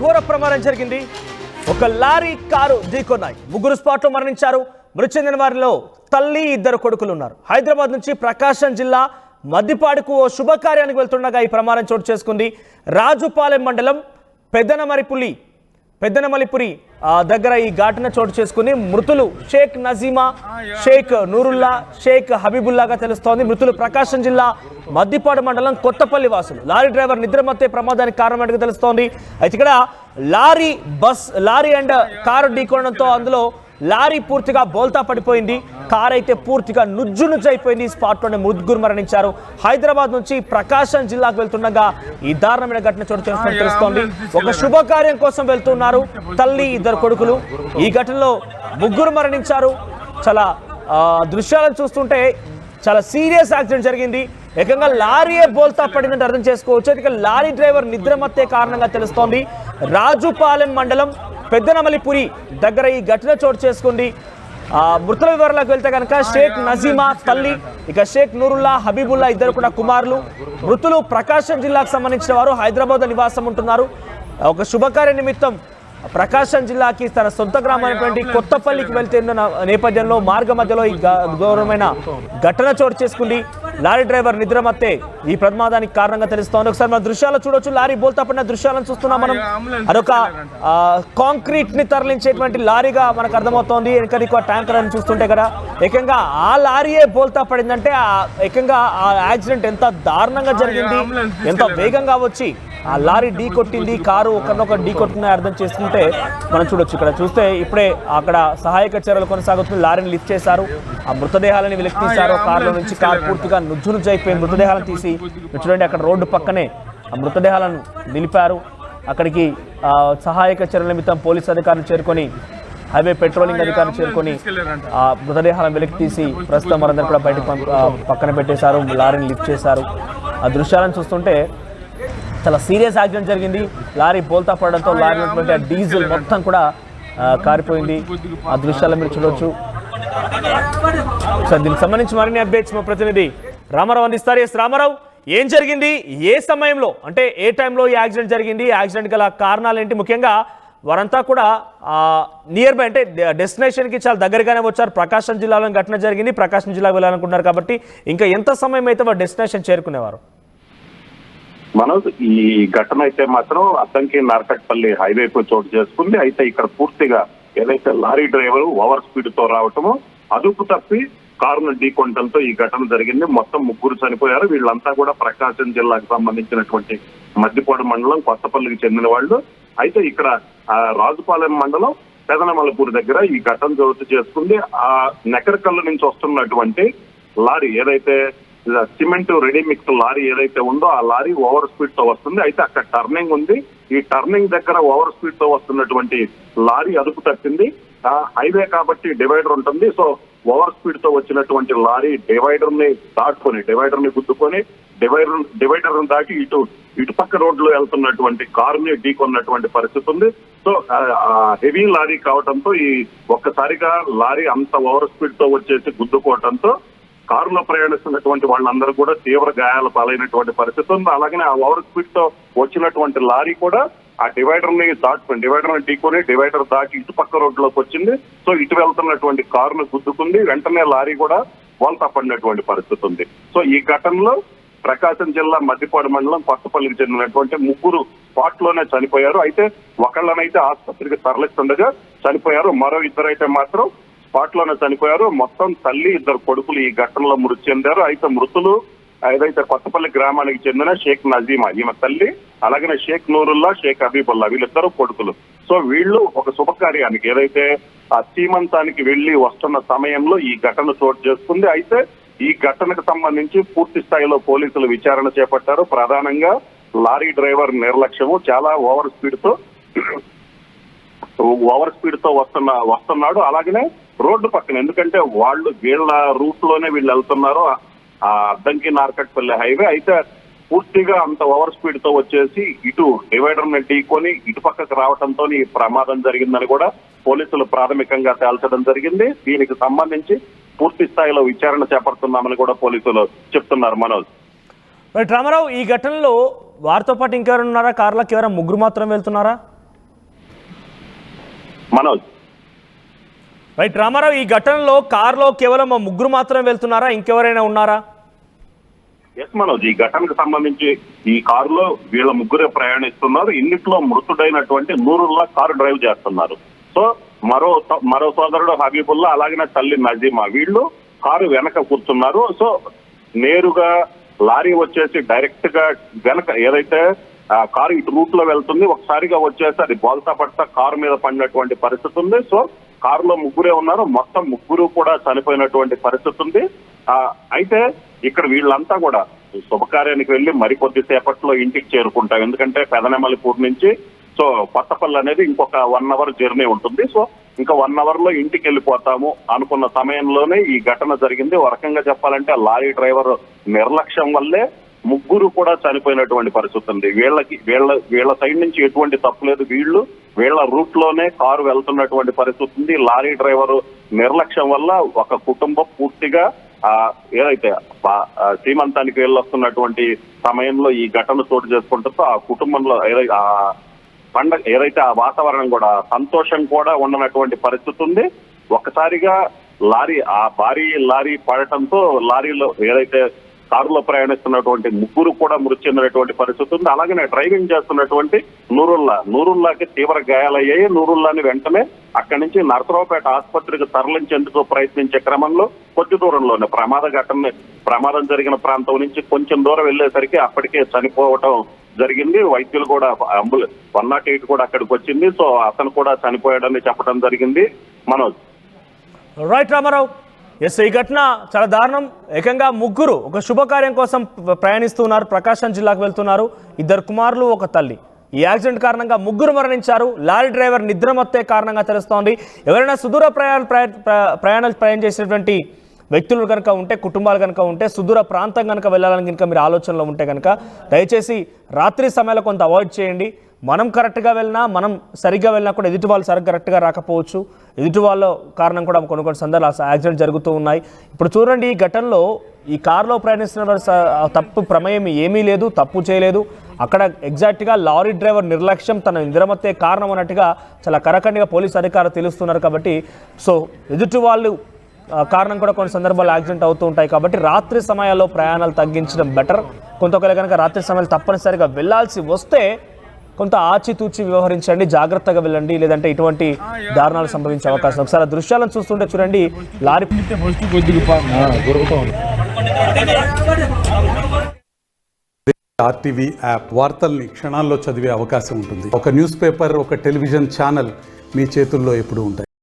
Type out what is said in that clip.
ఘోర ప్రమాదం జరిగింది. ఒక లారీ కారు ఢీకొన్నాయి. ముగ్గురు స్పాట్లో మరణించారు. మృతి చెందిన వారిలో తల్లి ఇద్దరు కొడుకులు ఉన్నారు. హైదరాబాద్ నుంచి ప్రకాశం జిల్లా మద్దిపాడుకు ఓ శుభకార్యానికి వెళ్తుండగా ఈ ప్రమాదం చోటు చేసుకుంది. రాజుపాలెం మండలం పెద్దనమరిపులి పెద్దనమలిపురి దగ్గర ఈ ఘటన చోటు చేసుకుని మృతులు షేక్ నజీమా షేక్ నూరుల్లా షేక్ హబీబుల్లాగా తెలుస్తోంది. మృతులు ప్రకాశం జిల్లా మద్దిపాడు మండలం కొత్తపల్లి వాసులు. లారీ డ్రైవర్ నిద్రమత్తే ప్రమాదానికి కారణమైనట్టు తెలుస్తోంది. అయితే ఇక్కడ lorry bus lorry and car ఢీకొనడంతో అందులో లారీ పూర్తిగా బోల్తా పడిపోయింది. కార్ అయితే పూర్తిగా నుజ్జు నుజ్జు అయిపోయింది ఈ స్పాట్లోనే ముగ్గురు మరణించారు. హైదరాబాద్ నుంచి ప్రకాశం జిల్లాకు వెళ్తుండగా ఈ దారుణమైన ఘటన చోటు చేసుకుని తెలుస్తోంది. ఒక శుభకార్యం కోసం వెళ్తున్నారు తల్లి ఇద్దరు కొడుకులు. ఈ ఘటనలో ముగ్గురు మరణించారు. చాలా దృశ్యాలను చూస్తుంటే చాలా సీరియస్ యాక్సిడెంట్ జరిగింది. ఏకంగా లారీయే బోల్తా పడిందంటే అర్థం చేసుకోవచ్చు. ఇక లారీ డ్రైవర్ నిద్రమత్తే కారణంగా తెలుస్తోంది. రాజుపాలెం మండలం పెద్దనమలిపురి దగ్గర ఈ ఘటన చోటు చేసుకుంది. మృతుల వివరాలకు వెళ్తే కనుక షేక్ నజీమా తల్లి ఇక షేక్ నూరుల్లా హబీబుల్లా ఇద్దరు కూడా కుమారులు. మృతులు ప్రకాశం జిల్లాకు సంబంధించిన వారు హైదరాబాద్ నివాసం ఉంటున్నారు. ఒక శుభకార్య నిమిత్తం ప్రకాశం జిల్లాకి తన సొంత గ్రామైనటువంటి కొత్తపల్లికి వెళ్తున్న నేపథ్యంలో మార్గ మధ్యలో ఈ ఘోరమైన ఘటన చోటు చేసుకుంది. లారీ డ్రైవర్ నిద్రమత్తే ఈ ప్రమాదానికి కారణంగా తెలుస్తోంది. ఒకసారి మన దృశ్యాలు చూడొచ్చు. లారీ బోల్తా పడిన దృశ్యాలను చూస్తున్నాం మనం. అదొక ఆ, కాంక్రీట్ని తరలించేటువంటి లారీగా మనకు అర్థమవుతోంది. వెనక ట్యాంకర్ అని చూస్తుంటే కదా ఏకంగా ఆ లారీయే బోల్తా పడిందంటే ఏకంగా ఆ యాక్సిడెంట్ ఎంత దారుణంగా జరిగింది ఎంత వేగంగా వచ్చి ఆ లారీ ఢీ కొట్టింది కారు ఒకరినొకరు ఢీ కొట్టిందని అర్థం చేసుకుంటే మనం చూడొచ్చు. ఇక్కడ చూస్తే ఇప్పుడే అక్కడ సహాయక చర్యలు కొనసాగుతుంది లారీని లిఫ్ట్ చేశారు. ఆ మృతదేహాలని వెలికి తీశారు కారులో నుంచి కారు పూర్తిగా నుజ్జు నుజ్జు మృతదేహాలను తీసి చూడండి అక్కడ రోడ్డు పక్కనే ఆ మృతదేహాలను నిలిపారు. అక్కడికి సహాయక చర్యల నిమిత్తం పోలీస్ అధికారులు చేరుకొని హైవే పెట్రోలింగ్ అధికారులు చేరుకొని ఆ మృతదేహాలను వెలికి తీసి ప్రస్తుతం మనందరూ కూడా బయటకు పక్కన పెట్టేశారు. లారీని లిఫ్ట్ చేశారు. ఆ దృశ్యాలను చూస్తుంటే చాలా సీరియస్ యాక్సిడెంట్ జరిగింది. లారీ బోల్తా పడడంతో లారీ డీజిల్ మొత్తం కూడా కారిపోయింది. ఆ దృశ్యాలు మీరు చూడొచ్చు. సార్ దీనికి సంబంధించి మరిన్ని అప్డేట్స్ మా ప్రతినిధి రామారావు అందిస్తారు. ఎస్ రామారావు ఏం జరిగింది? ఏ సమయంలో? అంటే ఏ టైంలో ఈ యాక్సిడెంట్ జరిగింది? యాక్సిడెంట్ గల కారణాలు ఏంటి? ముఖ్యంగా వారంతా కూడా నియర్ బై అంటే డెస్టినేషన్కి చాలా దగ్గరగానే వచ్చారు. ప్రకాశం జిల్లాలో ఘటన జరిగింది. ప్రకాశం జిల్లాకు వెళ్ళాలనుకుంటున్నారు కాబట్టి ఇంకా ఎంత సమయం అయితే వారు డెస్టినేషన్ చేరుకునేవారు? మనోజ్ ఈ ఘటన అయితే మాత్రం అద్దంకి నార్కట్పల్లి హైవేకు చోటు చేసుకుంది. అయితే ఇక్కడ పూర్తిగా ఏదైతే లారీ డ్రైవర్ ఓవర్ స్పీడ్తో రావటమో అదుపు తప్పి కారును ఢీకొనడంతో ఈ ఘటన జరిగింది. మొత్తం ముగ్గురు చనిపోయారు. వీళ్ళంతా కూడా ప్రకాశం జిల్లాకు సంబంధించినటువంటి మద్దిపాడు మండలం కొత్తపల్లికి చెందిన వాళ్ళు. అయితే ఇక్కడ ఆ, రాజుపాలెం మండలం పెదనమలపూర్ దగ్గర ఈ ఘటన చోటు చేసుకుంది. ఆ నెకరకల్లు నుంచి వస్తున్నటువంటి లారీ ఏదైతే సిమెంట్ రెడీ మిక్స్ లారీ ఏదైతే ఉందో ఆ లారీ ఓవర్ స్పీడ్తో వస్తుంది. అయితే అక్కడ టర్నింగ్ ఉంది. ఈ టర్నింగ్ దగ్గర ఓవర్ స్పీడ్తో వస్తున్నటువంటి లారీ అదుపు తప్పింది ఆ హైవే కాబట్టి డివైడర్ ఉంటుంది. సో ఓవర్ స్పీడ్తో వచ్చినటువంటి లారీ డివైడర్ని దాటుకొని డివైడర్ని గుద్దుకొని డివైడర్ డివైడర్ దాటి ఇటు ఇటు పక్క రోడ్లో వెళ్తున్నటువంటి కారుని ఢీకొన్నటువంటి పరిస్థితి ఉంది. సో హెవీ లారీ కావడంతో ఈ ఒక్కసారిగా లారీ అంత ఓవర్ స్పీడ్తో వచ్చేసి గుద్దుకోవడంతో కారులో ప్రయాణిస్తున్నటువంటి వాళ్ళందరూ కూడా తీవ్ర గాయాల పాలైనటువంటి పరిస్థితి ఉంది. అలాగనే ఆ ఓవర్ స్పీడ్తో వచ్చినటువంటి లారీ కూడా ఆ డివైడర్ని దాటుకుని డివైడర్ని ఢీకొని డివైడర్ దాటి ఇటు పక్క రోడ్లోకి వచ్చింది. సో ఇటు వెళ్తున్నటువంటి కారును గుద్దుకుంది. వెంటనే లారీ కూడా వాల్తా పడినటువంటి పరిస్థితి ఉంది. సో ఈ ఘటనలో ప్రకాశం జిల్లా మద్దిపాడు మండలం కొత్తపల్లికి చెందినటువంటి ముగ్గురు స్పాట్లోనే చనిపోయారు. అయితే ఒకళ్ళనైతే ఆసుపత్రికి తరలిస్తుండగా చనిపోయారు. మరో ఇద్దరైతే మాత్రం స్పాట్లోనే చనిపోయారు. మొత్తం తల్లి ఇద్దరు కొడుకులు ఈ ఘటనలో మృతి చెందారు. అయితే మృతులు ఏదైతే కొత్తపల్లి గ్రామానికి చెందిన షేక్ నజీమా ఈమె తల్లి అలాగనే షేక్ నూరుల్లా షేక్ హబీబుల్లా వీళ్ళిద్దరు కొడుకులు. సో వీళ్ళు ఒక శుభకార్యానికి ఏదైతే ఆ సీమంతానికి వెళ్ళి వస్తున్న సమయంలో ఈ ఘటన చోటు చేసుకుంది. అయితే ఈ ఘటనకు సంబంధించి పూర్తి స్థాయిలో పోలీసులు విచారణ చేపట్టారు. ప్రధానంగా లారీ డ్రైవర్ నిర్లక్ష్యము చాలా ఓవర్ స్పీడ్తో ఓవర్ స్పీడ్తో వస్తున్న వస్తున్నాడు. అలాగనే రోడ్డు పక్కన. ఎందుకంటే వాళ్ళు వీళ్ళ రూట్లోనే వీళ్ళు వెళ్తున్నారు. ఆ అద్దంకి నార్కట్పల్లి హైవే అయితే పూర్తిగా అంత ఓవర్ స్పీడ్తో వచ్చేసి ఇటు డివైడర్ని ఢీకొని ఇటు పక్కకు రావడంతో ఈ ప్రమాదం జరిగిందని కూడా పోలీసులు ప్రాథమికంగా తేల్చడం జరిగింది. దీనికి సంబంధించి పూర్తి స్థాయిలో విచారణ చేపడుతున్నామని కూడా పోలీసులు చెప్తున్నారు మనోజ్. మరి రామారావు ఈ ఘటనలో వారితో పాటు ఇంకెవరు ఉన్నారా? కార్లకు ఎవరైనా ముగ్గురు మాత్రం వెళ్తున్నారా? మనోజ్ రైట్ రామారావు ఈ ఘటనలో కారులో కేవలం ముగ్గురు మాత్రమే వెళ్తున్నారా? ఇంకెవరైనా ఉన్నారా? ఎస్ మనోజ్ ఈ ఘటనకు సంబంధించి ఈ కారులో వీళ్ళ ముగ్గురే ప్రయాణిస్తున్నారు. ఇన్నిట్లో మృతుడైనటువంటి నూరుల్లా కారు డ్రైవ్ చేస్తున్నారు. సో మరో మరో సోదరుడు హబీబుల్లా అలాగే తల్లి నజీమా వీళ్ళు కారు వెనక కూర్చున్నారు. సో నేరుగా లారీ వచ్చేసి డైరెక్ట్గా వెనక ఏదైతే ఆ కారు ఇటు రూట్లో వెళ్తుంది ఒకసారిగా వచ్చేసి అది బోల్తా పడతా కారు మీద పడినటువంటి పరిస్థితి ఉంది. సో కారులో ముగ్గురే ఉన్నారు. మొత్తం ముగ్గురు కూడా చనిపోయినటువంటి పరిస్థితి ఉంది. అయితే ఇక్కడ వీళ్ళంతా కూడా శుభకార్యానికి వెళ్ళి మరికొద్ది సేపట్లో ఇంటికి చేరుకుంటాం. ఎందుకంటే పెదనెమలిపూర్ నుంచి సో కొత్తపల్లి అనేది ఇంకొక వన్ అవర్ జర్నీ ఉంటుంది. సో ఇంకా వన్ అవర్లో ఇంటికి వెళ్ళిపోతాము అనుకున్న సమయంలోనే ఈ ఘటన జరిగింది. ఒక రకంగా చెప్పాలంటే లారీ డ్రైవర్ నిర్లక్ష్యం వల్లే ముగ్గురు కూడా చనిపోయినటువంటి పరిస్థితి ఉంది. వీళ్ళకి వీళ్ళ వీళ్ళ సైడ్ నుంచి ఎటువంటి తప్పు లేదు. వీళ్ళు వీళ్ళ రూట్లోనే కారు వెళ్తున్నటువంటి పరిస్థితి ఉంది. లారీ డ్రైవర్ నిర్లక్ష్యం వల్ల ఒక కుటుంబం పూర్తిగా ఆ ఏదైతే బా- సీమంతానికి వెళ్ళొస్తున్నటువంటి సమయంలో ఈ ఘటన చోటు చేసుకుంటుందో ఆ కుటుంబంలో ఏదైతే ఆ పండగ ఏదైతే ఆ వాతావరణం కూడా సంతోషం కూడా ఉండనటువంటి పరిస్థితి ఉంది. ఒక్కసారిగా లారీ ఆ భారీ లారీ పడటంతో లారీలో ఏదైతే కారులో ప్రయాణిస్తున్నటువంటి ముగ్గురు కూడా మృతి చెందినటువంటి పరిస్థితి ఉంది. అలాగే డ్రైవింగ్ చేస్తున్నటువంటి నూరుల్లా. నూరుల్లాకి తీవ్ర గాయాలయ్యాయి. నూరుల్లాని వెంటనే అక్కడి నుంచి నరసరావుపేట ఆసుపత్రికి తరలించేందుకు ప్రయత్నించే క్రమంలో కొద్ది దూరంలోనే ప్రమాద ఘటన ప్రమాదం జరిగిన ప్రాంతం నుంచి కొంచెం దూరం వెళ్ళేసరికి అప్పటికే చనిపోవటం జరిగింది. వైద్యులు కూడా అంబులెన్స్ వన్ నాట్ ఎయిట్ కూడా అక్కడికి వచ్చింది. సో అతను కూడా చనిపోయాడని చెప్పడం జరిగింది. మనోజ్. రైట్ రామారావు ఎస్ ఈ ఘటన చాలా దారుణం. ఏకంగా ముగ్గురు ఒక శుభకార్యం కోసం ప్రయాణిస్తున్నారు. ప్రకాశం జిల్లాకు వెళ్తున్నారు. ఇద్దరు కుమారులు ఒక తల్లి. ఈ యాక్సిడెంట్ కారణంగా ముగ్గురు మరణించారు. లారీ డ్రైవర్ నిద్రమత్తే కారణంగా తెలుస్తోంది. ఎవరైనా సుదూర ప్రయాణ ప్రయాణాలు ప్రయాణం చేసినటువంటి వ్యక్తులు కనుక ఉంటే కుటుంబాలు కనుక ఉంటే సుదూర ప్రాంతం కనుక వెళ్ళాలని కనుక మీరు ఆలోచనలో ఉంటే కనుక దయచేసి రాత్రి సమయంలో కొంత అవాయిడ్ చేయండి. మనం కరెక్ట్గా వెళ్ళినా మనం సరిగ్గా వెళ్ళినా కూడా ఎదుటి వాళ్ళు సరిగ్గా కరెక్ట్గా రాకపోవచ్చు. ఎదుటి వాళ్ళ కారణం కూడా కొన్ని కొన్ని సందర్భాలు యాక్సిడెంట్ జరుగుతూ ఉన్నాయి. ఇప్పుడు చూడండి ఈ ఘటనలో ఈ కారులో ప్రయాణిస్తున్న వారు స- తప్పు ప్రమేయం ఏమీ లేదు తప్పు చేయలేదు. అక్కడ ఎగ్జాక్ట్గా లారీ డ్రైవర్ నిర్లక్ష్యం తన నిద్రమత్తే కారణం అన్నట్టుగా చాలా కరకండిగా పోలీసు అధికారులు తెలుస్తున్నారు కాబట్టి సో ఎదుటి వాళ్ళు కారణం కూడా కొన్ని సందర్భాల్లో యాక్సిడెంట్ అవుతూ ఉంటాయి కాబట్టి రాత్రి సమయాల్లో ప్రయాణాలు తగ్గించడం బెటర్. కొంతొకరు కనుక రాత్రి సమయాలు తప్పనిసరిగా వెళ్ళాల్సి వస్తే కొంత ఆచితూచి వ్యవహరించండి జాగ్రత్తగా వెళ్ళండి లేదంటే ఇటువంటి దారుణాలు సంభవించే అవకాశం. ఒకసారి దృశ్యాలను చూస్తుంటే చూడండి లారీ ఆర్టీవీ యాప్ వార్తల్ని క్షణాల్లో చదివే అవకాశం ఉంటుంది. ఒక న్యూస్ పేపర్ ఒక టెలివిజన్ ఛానల్ మీ చేతుల్లో ఎప్పుడూ ఉంటాయి.